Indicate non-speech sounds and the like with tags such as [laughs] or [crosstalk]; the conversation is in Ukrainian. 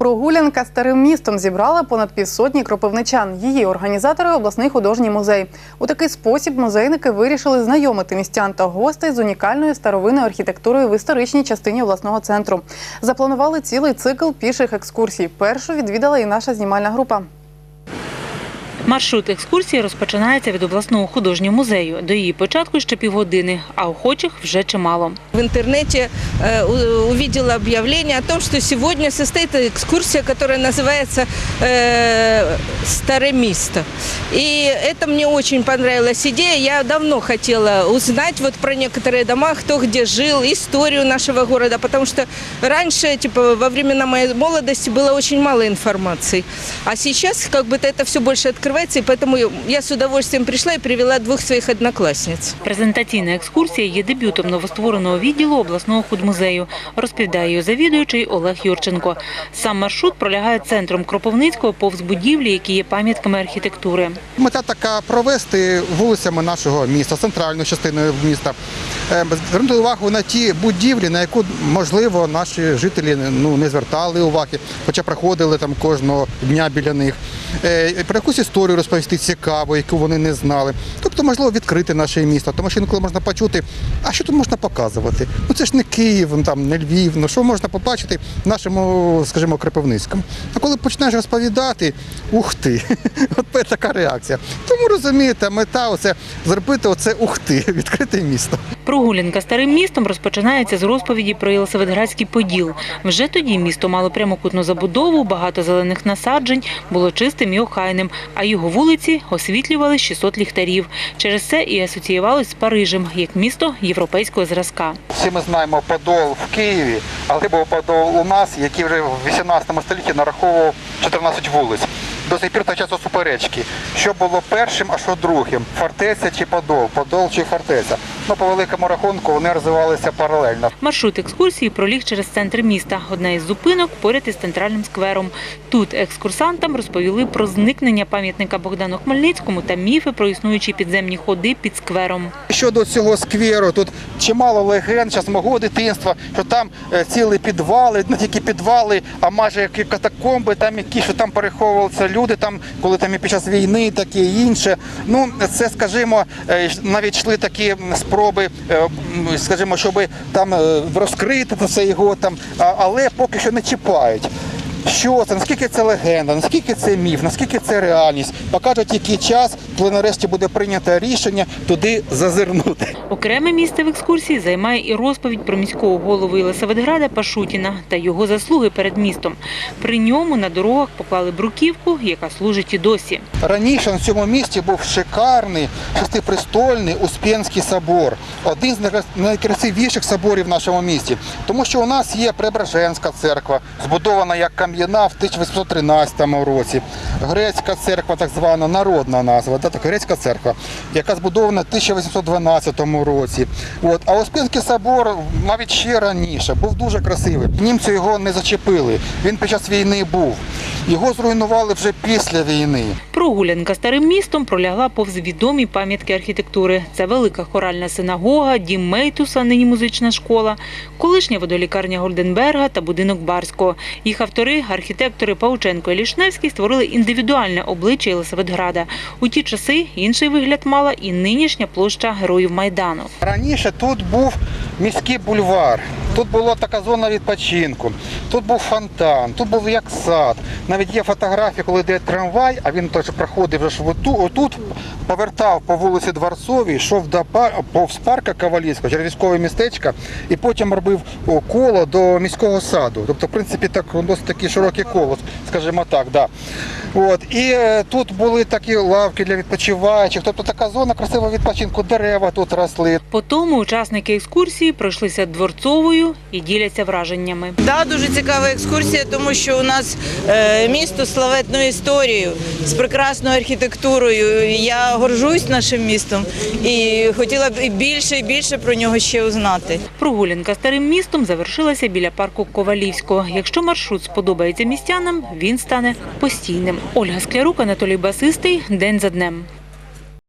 Прогулянка старим містом зібрала понад півсотні кропивничан. Її організатори обласний художній музей. У такий спосіб музейники вирішили знайомити містян та гостей з унікальною старовинною архітектурою в історичній частині обласного центру. Запланували цілий цикл піших екскурсій. Першу відвідала і наша знімальна група. Маршрут екскурсії розпочинається від обласного художнього музею. До її початку ще півгодини, а охочих вже чимало. В интернете э, у- увидела объявление о том, что сегодня состоит экскурсия, которая называется э, «Старое место». И это мне очень понравилась идея. Я давно хотела узнать вот про некоторые дома, кто где жил, историю нашего города, потому что раньше, типа, во времена моей молодости было очень мало информации. А сейчас как бы это все больше открывается, и поэтому я с удовольствием пришла и привела двух своих одноклассниц. Презентаційна екскурсія є дебютом новоствореного відділу обласного худмузею, розповідає її завідуючий Олег Юрченко. Сам маршрут пролягає центром Кропивницького повз будівлі, які є пам'ятками архітектури. Мета така провести вулицями нашого міста, центральною частиною міста, Е, звернути увагу на ті будівлі, на яку можливо наші жителі ну не звертали уваги, хоча проходили там кожного дня біля них. Е, Про якусь історію розповісти цікаву, яку вони не знали. Тобто, можливо, відкрити наше місто, тому що інколи можна почути, а що тут можна показувати? Ну це ж не Київ, ну, там не Львів. Ну що можна побачити в нашому, скажімо, Кропивницькому? А коли починаєш розповідати, ух ти, [laughs] от така реакція. Тому розумієте, мета оце зробити оце ух ти, відкрите місто. Прогулянка старим містом розпочинається з розповіді про Єлисаветградський поділ. Вже тоді місто мало прямокутну забудову, багато зелених насаджень, було чистим і охайним, а його вулиці освітлювали 600 ліхтарів. Через це і асоціювалось з Парижем як місто європейського зразка. Всі ми знаємо Подол в Києві, але був Подол у нас, який вже в 18 столітті нараховував 14 вулиць. До сих пір часу суперечки. Що було першим, а що другим? Фортеця чи Подол? Подол чи фортеця? Ну, по великому рахунку вони розвивалися паралельно. Маршрут екскурсії проліг через центр міста. Одна із зупинок поряд із центральним сквером. Тут екскурсантам розповіли про зникнення пам'ятника Богдану Хмельницькому та міфи про існуючі підземні ходи під сквером. Щодо цього скверу, тут чимало легенд зараз мого дитинства, що там е, цілі підвали, не тільки підвали, а майже які катакомби, там які, що там переховувалися люди, там, коли там і під час війни, таке і інше. Ну, це, скажімо, е, навіть йшли такі спроби, е, м, скажімо, щоб там е, розкрити це його там, але поки що не чіпають. Що це? Наскільки це легенда, наскільки це міф, наскільки це реальність? Покажуть, який час, коли нарешті буде прийнято рішення туди зазирнути. Окреме місце в екскурсії займає і розповідь про міського голову Єлисаветграда Пашутіна та його заслуги перед містом. При ньому на дорогах поклали бруківку, яка служить і досі. Раніше на цьому місті був шикарний шестипрестольний Успенський собор, один з найкрасивіших соборів в нашому місті, тому що у нас є Преображенська церква, збудована як кам'яна в 1813 році. Грецька церква, так звана народна назва, да, так, грецька церква, яка збудована в 1812 році. От. А Успенський собор навіть ще раніше був дуже красивий. Німці його не зачепили. Він під час війни був. Його зруйнували вже після війни. Прогулянка старим містом пролягла повз відомі пам'ятки архітектури. Це велика хоральна синагога, дім Мейтуса, нині музична школа, колишня водолікарня Гольденберга та будинок Барського. Їх автори, архітектори Паученко і Лішневський, створили індивідуальне обличчя Єлисаветграда. У ті часи інший вигляд мала і нинішня площа Героїв Майдану. Раніше тут був міський бульвар, тут була така зона відпочинку, тут був фонтан, тут був як сад. Навіть є фотографії, коли йде трамвай, а він теж проходив вже отут, повертав по вулиці Дворцовій, йшов до повз парка Кавалівського, через військове містечко, і потім робив коло до міського саду. Тобто, в принципі, так досить таке широке коло, скажімо так. Да. От. І е, тут були такі лавки для відпочиваючих, тобто така зона красивого відпочинку, дерева тут росли. По тому учасники екскурсії пройшлися дворцовою і діляться враженнями. Да, дуже цікава екскурсія, тому що у нас е, місто з славетною історією, з прекрасною архітектурою. Я горжусь нашим містом і хотіла б більше і більше про нього ще узнати. Прогулянка старим містом завершилася біля парку Ковалівського. Якщо маршрут сподобається містянам, він стане постійним. Ольга Склярук, Анатолій Басистий. День за днем.